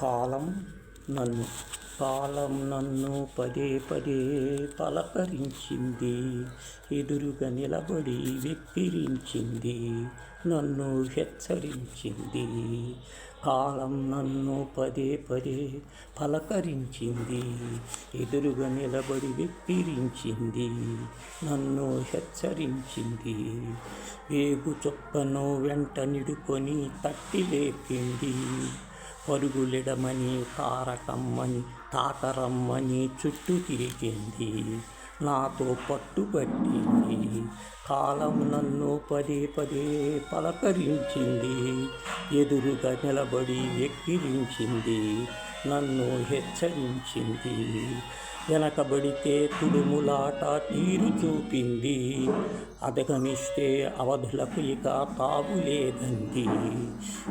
కాలం నన్ను కాలం నన్ను పదే పదే పలకరించింది. ఎదురుగా నిలబడి వెక్కిరించింది నన్ను హెచ్చరించింది. కాలం నన్ను పదే పదే పలకరించింది ఎదురుగా నిలబడి వెక్కిరించింది నన్ను హెచ్చరించింది. వేగు చొక్కను వెంట నిడుకొని తట్టి లేపింది. పరుగులిడమని తారకమ్మని తాకరమ్మని చుట్టూ తిరిగింది. నాతో పట్టుబట్టింది. కాలం నన్ను పదే పదే పలకరించింది. ఎదురుగా నిలబడి ఎక్కిరించింది. నన్ను హెచ్చరించింది. వెనకబడితే తుడుములాట తీరు చూపింది. అదగమిస్తే అవధులకు ఇక తావు లేదంది.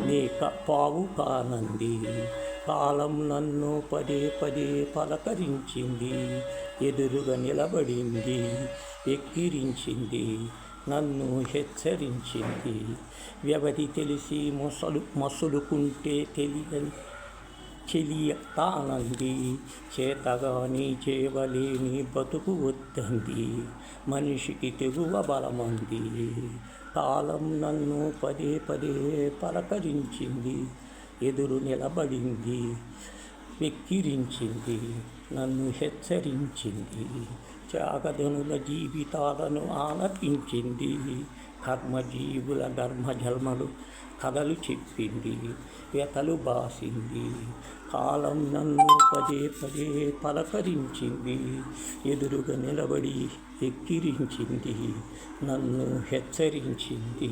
నీక పావు కానంది. కాలం నన్ను పదే పదే పలకరించింది. ఎదురుగా నిలబడింది ఎక్కిరించింది నన్ను హెచ్చరించింది. వ్యవధి తెలిసి మొసలు మసులుకుంటే తెలియని చెలియతానంది చేతగాని చేవలేని బతుకు వద్దంది. మనిషికి తెగువ బలమంది. కాలం నన్ను పదే పదే పలకరించింది. ఎదురు నిలబడింది. వెక్కిరించింది నన్ను హెచ్చరించింది త్యాగధనుల జీవితాలను ఆలపించింది కర్మజీవుల ధర్మజన్మలు కథలు చెప్పింది వ్యతలు బాసింది కాలం నన్ను పదే పదే పలకరించింది ఎదురుగా నిలబడి ఎక్కిరించింది నన్ను హెచ్చరించింది.